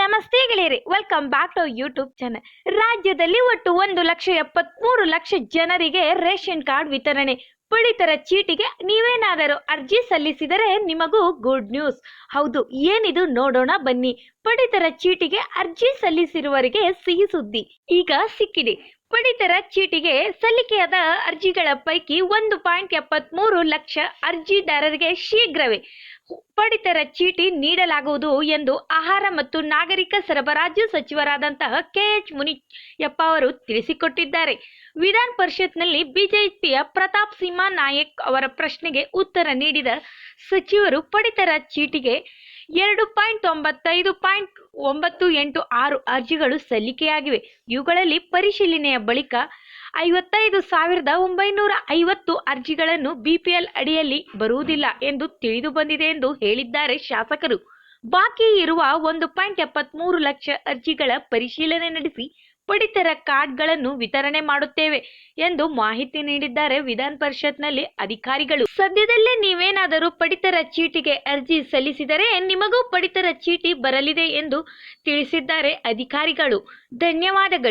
ನಮಸ್ತೆ ಗೆಳೆಯರಿ welcome back to YouTube channel ರಾಜ್ಯದಲ್ಲಿ ಒಟ್ಟು ಒಂದು ಲಕ್ಷ ಎಪ್ಪತ್ಮೂರು ಲಕ್ಷ ಜನರಿಗೆ ರೇಷನ್ ಕಾರ್ಡ್ ವಿತರಣೆ. ಪಡಿತರ ಚೀಟಿಗೆ ನೀವೇನಾದರೂ ಅರ್ಜಿ ಸಲ್ಲಿಸಿದರೆ ನಿಮಗೂ ಗುಡ್ ನ್ಯೂಸ್ ಹೌದು, ಏನಿದು ನೋಡೋಣ ಬನ್ನಿ. ಪಡಿತರ ಚೀಟಿಗೆ ಅರ್ಜಿ ಸಲ್ಲಿಸಿರುವವರಿಗೆ ಸಿಹಿ ಸುದ್ದಿ. ಈಗ ಸಿಕ್ಕಿದೆ. ಪಡಿತರ ಚೀಟಿಗೆ ಸಲ್ಲಿಕೆಯಾದ ಅರ್ಜಿಗಳ ಪೈಕಿ ಒಂದು ಪಾಯಿಂಟ್ ಎಪ್ಪತ್ಮೂರು ಲಕ್ಷ ಅರ್ಜಿದಾರರಿಗೆ ಶೀಘ್ರವೇ ಪಡಿತರ ಚೀಟಿ ನೀಡಲಾಗುವುದು ಎಂದು ಆಹಾರ ಮತ್ತು ನಾಗರಿಕ ಸರಬರಾಜು ಸಚಿವರಾದಂತಹ ಕೆಎಚ್ ಮುನಿಯಪ್ಪ ಅವರು ತಿಳಿಸಿಕೊಟ್ಟಿದ್ದಾರೆ. ವಿಧಾನ ಪರಿಷತ್ನಲ್ಲಿ ಬಿಜೆಪಿಯ ಪ್ರತಾಪ್ ಸಿಂಹ ನಾಯಕ್ ಅವರ ಪ್ರಶ್ನೆಗೆ ಉತ್ತರ ನೀಡಿದ ಸಚಿವರು, ಪಡಿತರ ಚೀಟಿಗೆ ಎರಡು ಪಾಯಿಂಟ್ ತೊಂಬತ್ತೈದು ಪಾಯಿಂಟ್ ಒಂಬತ್ತು ಎಂಟು ಆರು ಅರ್ಜಿಗಳು ಸಲ್ಲಿಕೆಯಾಗಿವೆ. ಇವುಗಳಲ್ಲಿ ಪರಿಶೀಲನೆಯ ಬಳಿಕ ಐವತ್ತೈದು ಸಾವಿರದ ಒಂಬೈನೂರ ಐವತ್ತು ಅರ್ಜಿಗಳನ್ನು ಬಿಪಿಎಲ್ ಅಡಿಯಲ್ಲಿ ಬರುವುದಿಲ್ಲ ಎಂದು ತಿಳಿದು ಬಂದಿದೆ ಎಂದು ಹೇಳಿದ್ದಾರೆ ಶಾಸಕರು. ಬಾಕಿ ಇರುವ ಒಂದು ಪಾಯಿಂಟ್ ಎಪ್ಪತ್ಮೂರು ಲಕ್ಷ ಅರ್ಜಿಗಳ ಪರಿಶೀಲನೆ ನಡೆಸಿ ಪಡಿತರ ಕಾರ್ಡ್ಗಳನ್ನು ವಿತರಣೆ ಮಾಡುತ್ತೇವೆ ಎಂದು ಮಾಹಿತಿ ನೀಡಿದ್ದಾರೆ ವಿಧಾನ ಪರಿಷತ್ನಲ್ಲಿ ಅಧಿಕಾರಿಗಳು. ಸದ್ಯದಲ್ಲೇ ನೀವೇನಾದರೂ ಪಡಿತರ ಚೀಟಿಗೆ ಅರ್ಜಿ ಸಲ್ಲಿಸಿದರೆ ನಿಮಗೂ ಪಡಿತರ ಚೀಟಿ ಬರಲಿದೆ ಎಂದು ತಿಳಿಸಿದ್ದಾರೆ ಅಧಿಕಾರಿಗಳು. ಧನ್ಯವಾದಗಳು.